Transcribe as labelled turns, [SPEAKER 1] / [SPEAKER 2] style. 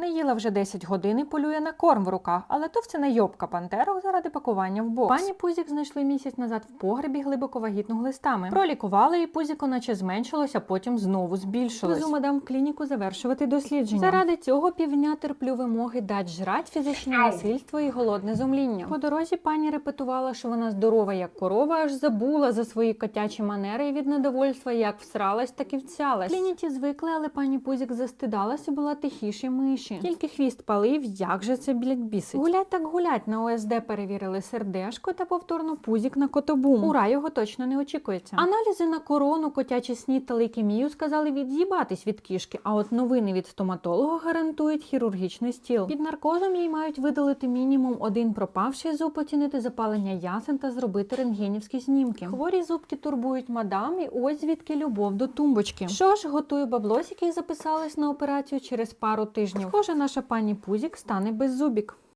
[SPEAKER 1] Не їла вже 10 годин і полює на корм в руках, але то все не йобка пантерок заради пакування в бокс. Пані Пузік знайшли місяць назад в погребі глибоко вагітну глистами. Пролікували і пузіко наче зменшилось, а потім знову збільшилось. Везу мадам в клініку завершувати дослідження. Заради цього півдня терплю вимоги дать жрать фізичне насильство і голодне зумління. По дорозі пані репетувала, що вона здорова як корова, аж забула за свої котячі манери і від недовольства як всралась, так і вцялась. Клініті звикли, але пані Пузік застидалась і була тихіше миші. Тільки хвіст палив, як же це блядь, бісить. Гулять так гулять. На ОСД перевірили сердешко та повторно пузік на котобум. Ура його точно не очікується. Аналізи на корону, котячий снід та лейкемію сказали від'їбатись від кішки, а от новини від стоматолога гарантують хірургічний стіл. Під наркозом їй мають видалити мінімум один пропавший зуб, оцінити запалення ясен та зробити рентгенівські знімки. Хворі зубки турбують мадам, і ось звідки любов до тумбочки. Що ж, готую баблосики і записалась на операцію через пару тижнів. Схоже, наша пані Пузік стане без зубік.